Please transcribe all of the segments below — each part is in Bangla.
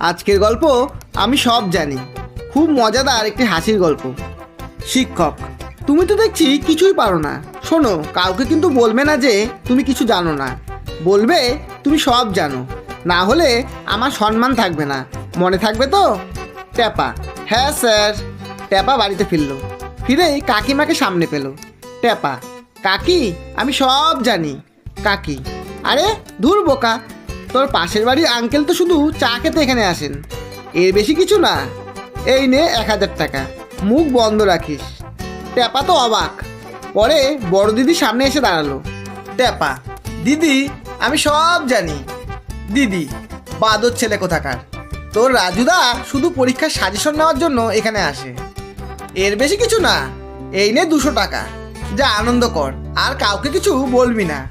আজকের গল্প আমি সব জানি। খুব মজাদার একটি হাসির গল্প। শিক্ষক, তুমি তো দেখছি কিছুই পারো না। শোনো, কাউকে কিন্তু বলবে না যে তুমি কিছু জানো না। বলবে, তুমি সব জানো। না হলে আমার সম্মান থাকবে না। মনে থাকবে তো? ট্যাপা হ্যাঁ স্যার। ট্যাপা বাড়িতে ফিরল। ফিরেই কাকিমাকে সামনে পেল। ট্যাপা, কাকি, আমি সব জানি। কাকি, আরে ধুর বোকা তোর পাশের বাড়ির আঙ্কেল তো শুধু চা খেতে এখানে আসেন। এর বেশি কিছু না। এই নে এক হাজার টাকা। মুখ বন্ধ রাখিস। ট্যাপা তো অবাক। পরে বড় দিদি সামনে এসে দাঁড়াল। ট্যাপা, দিদি, আমি সব জানি। দিদি, বাদর ছেলে কোথাকার? তোর রাজুদা শুধু পরীক্ষার সাজেশন নেওয়ার জন্য এখানে আসে। এর বেশি কিছু না। এই নে দুশো টাকা। যা আনন্দ কর। আর কাউকে কিছু বলবি না।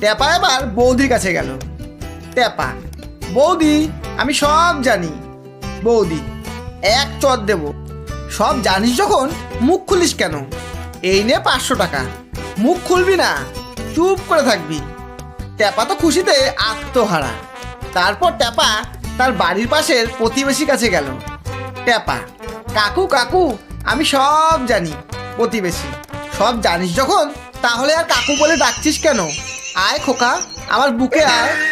ট্যাপা এবার বৌদির কাছে গেল। ট্যাপা বৌদি, আমি সব জানি। বৌদি, এক চট দেব। সব জানিস যখন, মুখ খুলিস কেন? এই নে পাঁচশো টাকা। মুখ খুলবি না, চুপ করে থাকবি। ট্যাপা তো খুশিতে আত্মহারা। তারপর ট্যাপা তার বাড়ির পাশের প্রতিবেশীর কাছে গেল। ট্যাপা কাকু কাকু, আমি সব জানি, প্রতিবেশী। সব জানিস যখন, তাহলে আর কাকু বলে ডাকছিস কেন? আয় খোকা, আমার বুকে আয়।